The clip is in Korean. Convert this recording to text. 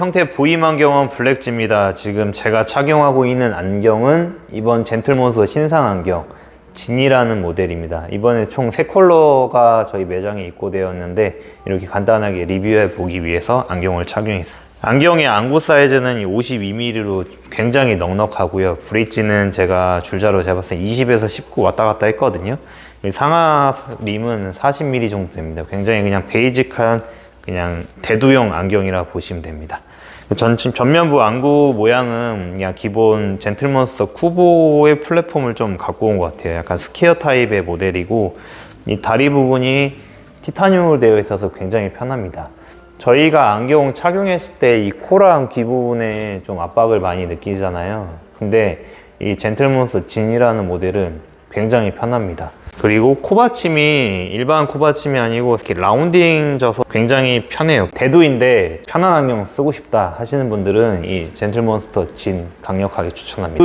형태 보임 안경은 블랙지입니다. 지금 제가 착용하고 있는 안경은 이번 젠틀몬스터 신상 안경 진이라는 모델입니다. 이번에 총세 컬러가 저희 매장에 입고되었는데 이렇게 간단하게 리뷰해 보기 위해서 안경을 착용했습니다. 안경의 안구 사이즈는 52mm로 굉장히 넉넉하고요. 브릿지는 제가 줄자로 재봤을 때 20에서 19 왔다 갔다 했거든요. 이 상하 림은 40mm 정도 됩니다. 굉장히 그냥 베이직한 그냥 대두형 안경이라 보시면 됩니다. 전, 전면부 안구 모양은 그냥 기본 젠틀몬스터 쿠보의 플랫폼을 좀 갖고 온 것 같아요. 약간 스퀘어 타입의 모델이고 이 다리 부분이 티타늄으로 되어 있어서 굉장히 편합니다. 저희가 안경 착용했을 때 이 코랑 귀 부분에 좀 압박을 많이 느끼잖아요. 근데 이 젠틀몬스터 진이라는 모델은 굉장히 편합니다. 그리고 코받침이 일반 코받침이 아니고 이렇게 라운딩 져서 굉장히 편해요. 대두인데 편한 안경 쓰고 싶다 하시는 분들은 이 젠틀몬스터 진 강력하게 추천합니다.